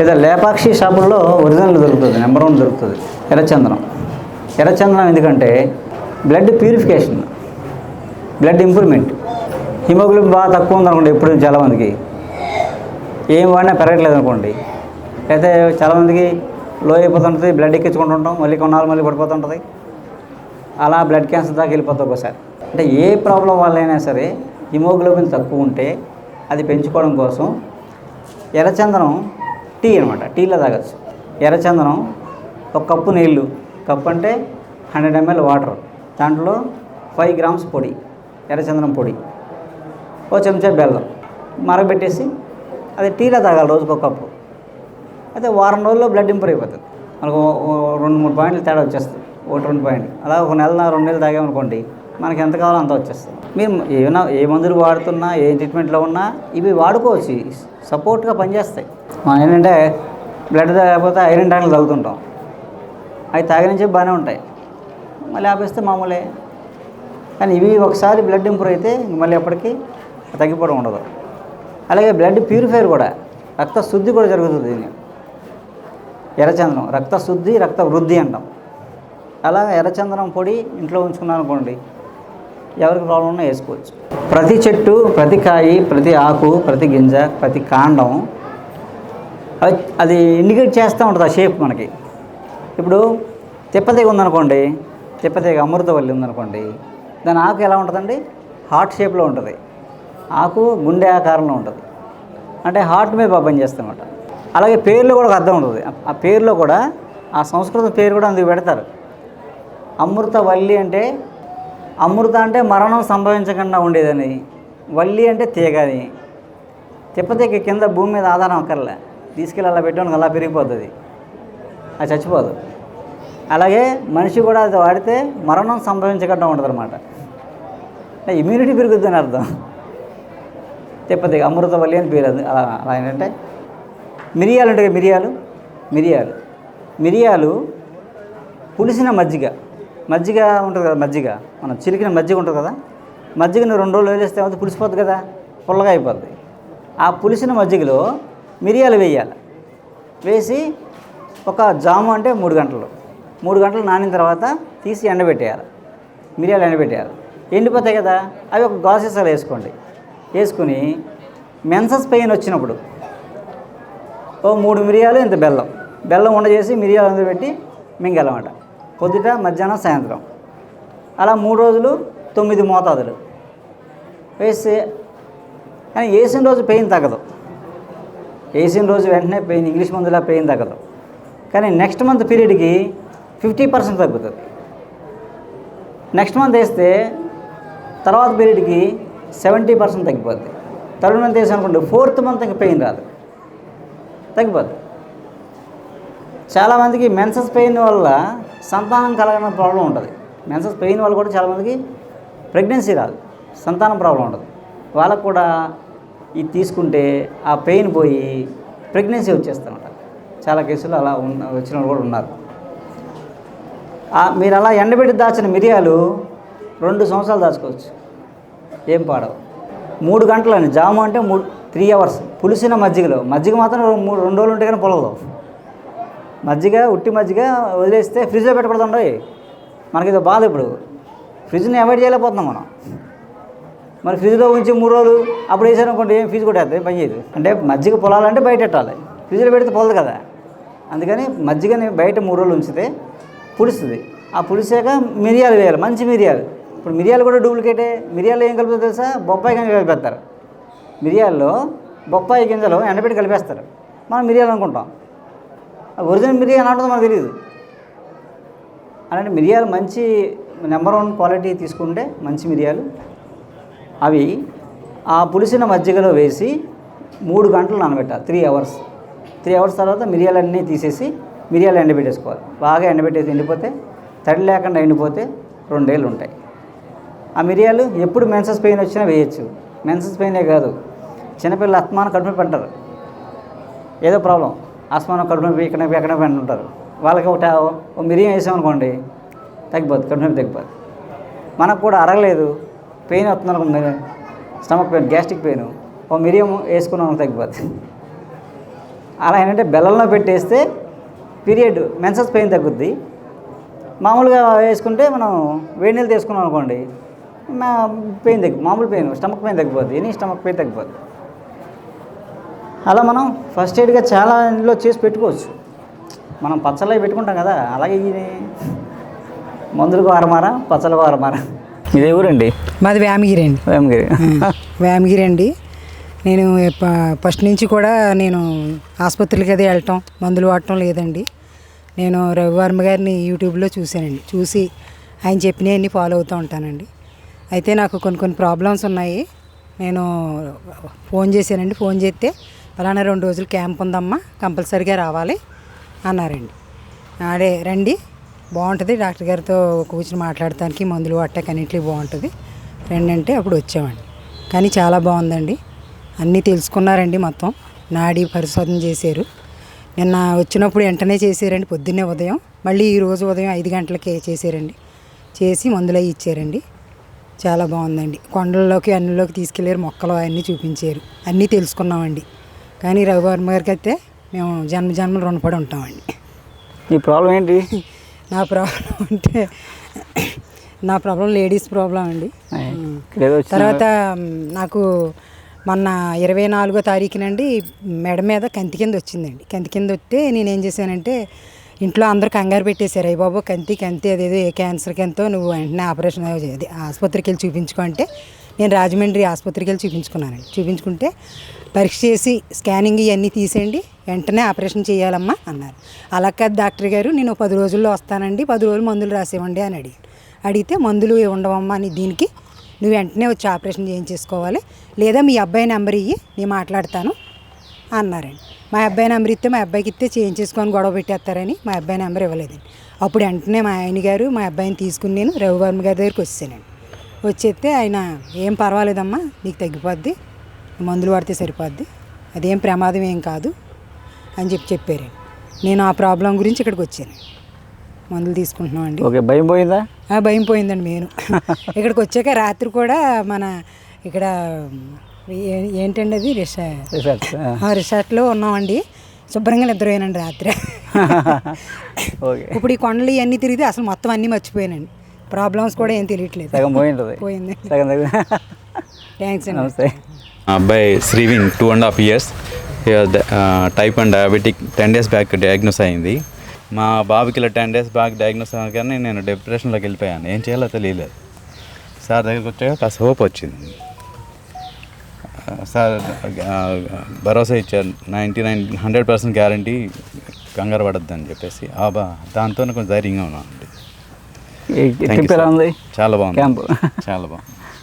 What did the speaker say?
లేదా లేపాక్షి షాపుల్లో ఒరిజినల్ దొరుకుతుంది నెంబర్ వన్ దొరుకుతుంది ఎర్రచందనం. ఎర్రచందనం ఎందుకంటే blood purification blood improvement. Haemoglobin బాగా తక్కువ ఉందనుకోండి ఎప్పుడు చాలామందికి. ఏం వాడినా పెరగట్లేదు అనుకోండి. అయితే చాలామందికి లో అయిపోతుంటుంది బ్లడ్ ఎక్కించుకుంటుంటాం మళ్ళీ కొన్నాళ్ళు మళ్ళీ పడిపోతుంటుంది అలా బ్లడ్ క్యాన్సర్ దాకా వెళ్ళిపోతుంది ఒకసారి అంటే ఏ ప్రాబ్లం వల్లైనా సరే హిమోగ్లోబిన్ తక్కువ ఉంటే అది పెంచుకోవడం కోసం ఎర్రచందనం టీ అనమాట టీలో తాగొచ్చు. ఎర్రచందనం ఒక కప్పు నీళ్ళు కప్పు అంటే హండ్రెడ్ ఎంఎల్ వాటర్. దాంట్లో ఫైవ్ గ్రామ్స్ పొడి ఎర్రచందనం పొడి. ఓ చెంచా బెల్లం. మరగబెట్టేసి అది టీలో తాగాలి రోజుకు ఒక కప్పు. అయితే వారం రోజుల్లో బ్లడ్ ఇంప్రూవ్ అయిపోతుంది. మనకు ఓ- రెండు మూడు పాయింట్లు తేడా వచ్చేస్తుంది. ఒకటి రెండు పాయింట్లు. అలా ఒక నెల రెండు నెలలు తాగామనుకోండి మనకి ఎంత కావాలో అంత వచ్చేస్తుంది. మీరు ఏమైనా ఏ మందులు వాడుతున్నా ఏ ట్రీట్మెంట్లో ఉన్నా ఇవి వాడుకోవచ్చు. సపోర్ట్గా పనిచేస్తాయి. మనం ఏంటంటే బ్లడ్ తాగకపోతే ఐరన్ టానిక్లు తాగుతుంటాం అవి తాగినించి బాగానే ఉంటాయి. మళ్ళీ ఆపేస్తే మామూలే. కానీ ఇవి ఒకసారి బ్లడ్ ఇంప్రూవ్ అయితే మళ్ళీ ఎప్పటికీ తగ్గిపోవడం ఉండదు. అలాగే బ్లడ్ ప్యూరిఫైర్ కూడా రక్త శుద్ధి కూడా జరుగుతుంది దీన్ని. ఎర్రచందనం రక్త శుద్ధి రక్త వృద్ధి అంటాం. అలా ఎర్రచందనం పొడి ఇంట్లో ఉంచుకున్నాను అనుకోండి ఎవరికి ప్రాబ్లం ఉన్నా వేసుకోవచ్చు. ప్రతి చెట్టు ప్రతి కాయి ప్రతి ఆకు ప్రతి గింజ ప్రతి కాండం అది అది ఇండికేట్ చేస్తూ ఉంటుంది ఆ షేప్ మనకి. ఇప్పుడు తిప్పతీగ ఉందనుకోండి తిప్పతీగ అమృతవల్లి ఉందనుకోండి దాని ఆకు ఎలా ఉంటుందండి? హార్ట్ షేప్లో ఉంటుంది. ఆకు గుండె ఆకారంలో ఉంటుంది. అంటే హార్ట్ మీద బాగా పనిచేస్తామన్నమాట అలాగే పేర్లో కూడా ఒక అర్థం ఉంటుంది. ఆ- పేరులో కూడా ఆ సంస్కృత పేరు కూడా అందుకు పెడతారు. అమృతవల్లి అంటే అమృత అంటే మరణం సంభవించకుండా ఉండేదని వల్లి అంటే తీగ అని తిప్పతీగ కింద భూమి మీద ఆధారం అక్కర్లే. తీసుకెళ్ళి అలా పెట్టడానికి అలా పెరిగిపోతుంది. అది చచ్చిపోదు. అలాగే మనిషి కూడా అది వాడితే మరణం సంభవించకుండా ఉంటుంది అనమాట ఇమ్యూనిటీ పెరుగుద్ది అని అర్థం. తిప్పతి అమృతవల్లి అని పేరు అది. అలా అలా ఏంటంటే మిరియాలు ఉంటాయి కదా, మిరియాలు? మిరియాలు. మిరియాలు పులిసిన మజ్జిగ. మజ్జిగ ఉంటుంది కదా మజ్జిగ? మనం చిలికిన మజ్జిగ ఉంటుంది కదా? మజ్జిగను రెండు రోజులు వదిలేస్తే అది పులిసిపోద్ది కదా? పుల్లగా అయిపోద్ది. ఆ పులిసిన మజ్జిగలో మిరియాలు వేయాలి. వేసి ఒక జాము అంటే మూడు గంటలు. మూడు గంటలు నానిన తర్వాత తీసి ఎండబెట్టేయాలి. మిరియాలు ఎండబెట్టేయాలి. ఎండిపోతాయి కదా అవి ఒక గాసెసాలు వేసుకోండి. వేసుకుని మెన్సస్ పెయిన్ వచ్చినప్పుడు ఓ మూడు మిరియాలు ఇంత బెల్లం. బెల్లం ఉండ చేసి మిరియాలు అందులో పెట్టి పొద్దుట మధ్యాహ్నం సాయంత్రం. అలా మూడు రోజులు తొమ్మిది మోతాదులు. వేస్తే కానీ వేసిన రోజు పెయిన్ తగ్గదు. వేసిన రోజు వెంటనే పెయిన్ ఇంగ్లీష్ మందులా పెయిన్ తగ్గదు. కానీ నెక్స్ట్ మంత్ పీరియడ్కి ఫిఫ్టీ పర్సెంట్ తగ్గుతుంది. నెక్స్ట్ మంత్ వేస్తే తర్వాత పీరియడ్కి సెవెంటీ పర్సెంట్ తగ్గిపోద్ది. థర్డ్ మంత్ వేసాను అనుకోండి ఫోర్త్ మంత్ ఇంకా పెయిన్ రాదు. తగ్గిపోద్ది. చాలామందికి మెన్సస్ పెయిన్ వల్ల సంతానం కలగని ప్రాబ్లం ఉంటుంది. మెన్సస్ పెయిన్ వల్ల కూడా చాలామందికి ప్రెగ్నెన్సీ రాదు. సంతానం ప్రాబ్లం ఉండదు వాళ్ళకు కూడా ఇది తీసుకుంటే ఆ పెయిన్ పోయి ప్రెగ్నెన్సీ వచ్చేస్తామట చాలా కేసులు అలా ఉన్న వచ్చిన వాళ్ళు కూడా ఉన్నారు. మీరు అలా ఎండబెట్టి దాచిన మిరియాలు రెండు సంవత్సరాలు దాచుకోవచ్చు. ఏం పాడవు. మూడు గంటలని జాము అంటే మూడు త్రీ అవర్స్ పులిసిన మజ్జిగలో మజ్జిగ మాత్రం మూడు రెండు రోజులు ఉంటే కానీ పొలదు మజ్జిగ ఉట్టి మజ్జిగ వదిలేస్తే ఫ్రిడ్జ్లో పెట్టకూడదండి మనకి ఇది బాధ ఇప్పుడు. ఫ్రిడ్జ్ని అవాయిడ్ చేయలేకపోతున్నాం మనం. మరి ఫ్రిడ్జ్లో ఉంచి మూడు రోజులు అప్పుడు వేసాను అనుకోండి ఏం ఫ్రిడ్జ్ కొట్టేస్తుంది పని చేయదు. అంటే మజ్జిగ పొలాలంటే బయట పెట్టాలి. ఫ్రిడ్జ్లో పెడితే పొలదు కదా. అందుకని మజ్జిగని బయట మూడు రోజులు ఉంచితే పులుస్తుంది. ఆ పులిసాక మిరియాలు వేయాలి మంచి మిరియాలు. ఇప్పుడు మిరియాలు కూడా డూప్లికేటే. మిరియాలు ఏం కలుపుతారు తెలుసా? బొప్పాయి గింజలు కలిపేస్తారు. మిరియాల్లో బొప్పాయి గింజలు ఎండబెట్టి కలిపేస్తారు. మనం మిరియాలు అనుకుంటాం. ఆ ఒరిజినల్ మిరియాలు అంటుందో మనకు తెలియదు. అలాంటి మిరియాలు మంచి నెంబర్ వన్ క్వాలిటీ తీసుకుంటే మంచి మిరియాలు అవి ఆ పులిసిన మజ్జిగలో వేసి మూడు గంటలు నానబెట్టాలి. త్రీ అవర్స్ త్రీ అవర్స్ తర్వాత మిరియాలన్నీ తీసేసి మిరియాలు ఎండబెట్టేసుకోవాలి. బాగా ఎండబెట్టేసి ఎండిపోతే తడి లేకుండా ఎండిపోతే రెండేళ్ళు ఉంటాయి. ఆ మిరియాలు ఎప్పుడు మెన్సస్ పెయిన్ వచ్చినా వేయచ్చు. మెన్సస్ పెయినే కాదు. చిన్నపిల్లలు అస్మానం కడుపు పెంటారు. ఏదో ప్రాబ్లం. ఆస్మానం కడుపు ఇక్కడ ఎక్కడ పెంటుంటారు. వాళ్ళకి ఒకట ఒక మిరియం వేసామనుకోండి తగ్గిపోద్ది. కడుపు తగ్గిపోద్ది. మనకు కూడా అరగలేదు. పెయిన్ వస్తుంది అనుకుంటుంది స్టమక్ పెయిన్ గ్యాస్ట్రిక్ పెయిన్. ఓ మిరియం వేసుకున్నాం తగ్గిపోతుంది అలా ఏంటంటే బెల్లంలో పెట్టేస్తే పీరియడ్ మెన్సెస్ పెయిన్ తగ్గుద్ది. మామూలుగా వేసుకుంటే మనం వేడి నీళ్ళు తీసుకున్నాం అనుకోండి మా పెయిన్ తగ్గి మామూలు పెయిన్ స్టమక్ పెయిన్ తగ్గిపోద్ది. ఎనీ స్టమక్ పెయిన్ తగ్గిపోద్ది. అలా మనం ఫస్ట్ ఎయిడ్గా చాలా ఇంట్లో చేసి పెట్టుకోవచ్చు. మనం పచ్చళ్ళవి పెట్టుకుంటాం కదా అలాగే మందులు మందులకు వారమారా పచ్చళ్ళకు వారమారా ఇదే ఊరండి? మాది వేమగిరి అండి. వేమగిరి. వేమగిరి అండి. నేను ఫస్ట్ నుంచి కూడా నేను ఆసుపత్రికి అది వెళ్ళటం మందులు వాడటం లేదండి. నేను రవివర్మ గారిని యూట్యూబ్లో చూశానండి. చూసి ఆయన చెప్పినవన్నీ ఫాలో అవుతూ ఉంటానండి. అయితే నాకు కొన్ని కొన్ని ప్రాబ్లమ్స్ ఉన్నాయి. నేను ఫోన్ చేశానండి. ఫోన్ చేస్తే ఫలానా రెండు రోజులు క్యాంప్ ఉందమ్మా కంపల్సరీగా రావాలి అన్నారండి. అదే రండి బాగుంటుంది. డాక్టర్ గారితో కూర్చుని మాట్లాడటానికి మందులు వాడటానికి అన్నింటికి బాగుంటుంది. రండి అంటే అప్పుడు వచ్చామండి. కానీ చాలా బాగుందండి. అన్నీ తెలుసుకున్నారండి మొత్తం. నాడీ పరిశోధన చేశారు. నిన్న వచ్చినప్పుడు వెంటనే చేశారండి పొద్దున్నే ఉదయం. మళ్ళీ ఈ రోజు ఉదయం ఐదు గంటలకే చేశారండి. చేసి మందులు అవి ఇచ్చారండి. చాలా బాగుందండి. కొండల్లోకి అన్నిలోకి తీసుకెళ్ళారు మొక్కలు అవన్నీ చూపించారు. అన్నీ తెలుసుకున్నామండి. కానీ రఘువర్మ గారికి అయితే మేము జన్మ జన్మలు రుణపడి ఉంటామండి. ఈ ప్రాబ్లం ఏంటి? నా ప్రాబ్లం అంటే నా ప్రాబ్లం లేడీస్ ప్రాబ్లం అండి. తర్వాత నాకు మొన్న ఇరవై నాలుగో తారీఖునండి మెడ మీద కంతి కింద వచ్చిందండి. కంతి కింద వస్తే నేను ఏం చేశానంటే ఇంట్లో అందరూ కంగారు పెట్టేశారు. అయ్య బాబు కంతి కంతి అదేదో ఏ క్యాన్సర్కి ఎంతో నువ్వు వెంటనే ఆపరేషన్ అది ఆసుపత్రికి వెళ్ళి చూపించుకో అంటే నేను రాజమండ్రి ఆసుపత్రికి వెళ్ళి చూపించుకున్నానండి. చూపించుకుంటే పరీక్ష చేసి స్కానింగ్ ఇవన్నీ తీసేయండి వెంటనే ఆపరేషన్ చేయాలమ్మా అన్నారు. అలా కాదు డాక్టర్ గారు నేను పది రోజుల్లో వస్తానండి పది రోజులు మందులు రాసేవ్వండి అని అడిగాను అడిగితే మందులు ఉండవమ్మా అని దీనికి నువ్వు వెంటనే వచ్చి ఆపరేషన్ చేయించేసుకోవాలి లేదా మీ అబ్బాయి నెంబర్ ఇయ్యి నేను మాట్లాడతాను అన్నారండి. మా అబ్బాయి నెంబర్ ఇస్తే మా అబ్బాయికి ఇస్తే చేయించేసుకొని గొడవ పెట్టేస్తారని మా అబ్బాయి నెంబర్ ఇవ్వలేదండి. అప్పుడు వెంటనే మా ఆయన గారు మా అబ్బాయిని తీసుకుని నేను రవివర్మ గారి దగ్గరికి వచ్చానండి వచ్చేస్తే ఆయన ఏం పర్వాలేదమ్మా నీకు తగ్గిపోద్ది మందులు వాడితే సరిపోద్ది అదేం ప్రమాదం ఏం కాదు అని చెప్పి చెప్పారండి నేను ఆ ప్రాబ్లం గురించి ఇక్కడికి వచ్చాను. మందులు తీసుకుంటున్నామండి ఓకే భయం పోయిందా? భయం పోయిందండి నేను. ఇక్కడికి వచ్చాక రాత్రి కూడా మన ఇక్కడ ఏంటండి అది? రిసా రిసర్చ్ ఆ. రిసార్ట్లో ఉన్నామండి. శుభ్రంగా నిద్రపోయానండి రాత్రి. ఇప్పుడు ఈ కొండలు ఇవన్నీ తిరిగితే అసలు మొత్తం అన్నీ మర్చిపోయానండి. ప్రాబ్లమ్స్ కూడా ఏం తెలియట్లేదు. సగం పోయింటుంది పోయింది. సగం థ్యాంక్స్ అండి. నమస్తే. మా అబ్బాయి Shrivin two and half years type and diabetic ten days back diagnose అయింది. మా బాబుకి ఇలా టెన్ డేస్ బ్యాక్ డయాగ్నోస్ కానీ నేను డిప్రెషన్లోకి వెళ్ళిపోయాను. ఏం చేయాలో తెలియలేదు. సార్ దగ్గరికి వచ్చాక కాస్త హోప్ వచ్చింది. సార్ భరోసా ఇచ్చారు. Ninety nine hundred percent guarantee కంగారు పడద్దు అని చెప్పేసి. ఆ బా దాంతో కొంచెం ధైర్యంగా ఉన్నాను ట్రిప్ ఎలా ఉంది. చాలా బాగుంది. క్యాంపు చాలా బాగుంది.